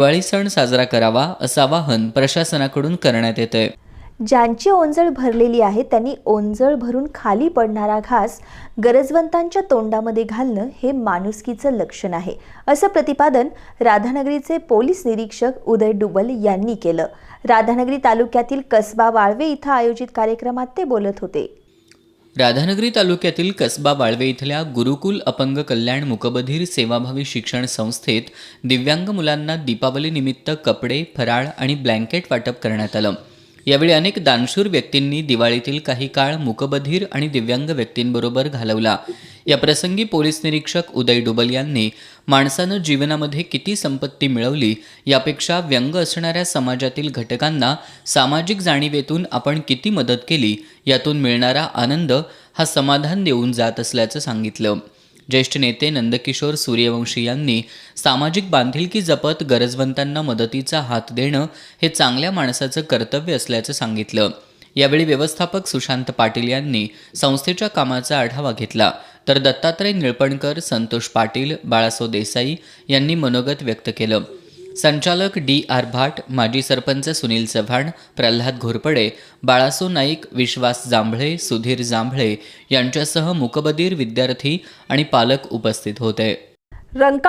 दिवाळी सण साजरा करावा असं आवाहन प्रशासनाकडून करण्यात येतंय. ज्यांची ओंजळ भरलेली आहे त्यांनी ओंजळ भरून खाली पडणारा घास गरजवंतांच्या तोंडामध्ये घालणं हे माणुसकीचं लक्षण आहे असं प्रतिपादन राधानगरीचे पोलीस निरीक्षक उदय डुबल यांनी केलं. राधानगरी तालुक्यातील कसबा वाळवे इथं आयोजित कार्यक्रमात ते बोलत होते. राधानगरी तालुक्यातील कसबा वाळवे इथल्या गुरुकुल अपंग कल्याण मुकबधीर सेवाभावी शिक्षण संस्थेत दिव्यांग मुलांना दीपावलीनिमित्त कपडे फराळ आणि ब्लँकेट वाटप करण्यात आलं. यावेळी अनेक दानशूर व्यक्तींनी दिवाळीतील काही काळ मुकबधीर आणि दिव्यांग व्यक्तींबरोबर घालवला. या प्रसंगी पोलीस निरीक्षक उदय डुबल यांनी माणसानं जीवनामध्ये किती संपत्ती मिळवली यापेक्षा व्यंग असणाऱ्या समाजातील घटकांना सामाजिक जाणीवेतून आपण किती मदत केली यातून मिळणारा आनंद हा समाधान देऊन जात असल्याचं सांगितलं. ज्येष्ठ नेते नंदकिशोर सूर्यवंशी यांनी सामाजिक बांधिलकी जपत गरजवंतांना मदतीचा हात देणं हे चांगल्या माणसाचं कर्तव्य असल्याचं सांगितलं. यावेळी व्यवस्थापक सुशांत पाटील यांनी संस्थेच्या कामाचा आढावा घेतला. तर दत्तात्रय निळपणकर संतोष पाटील बाळासो देसाई यांनी मनोगत व्यक्त केलं. संचालक डी आर भाट माजी सरपंच सुनील चव्हाण प्रल्हाद घोरपडे बाळासो नाईक विश्वास जांभळे सुधीर जांभळे यांच्यासह मुकबधीर विद्यार्थी आणि पालक उपस्थित होते. रंका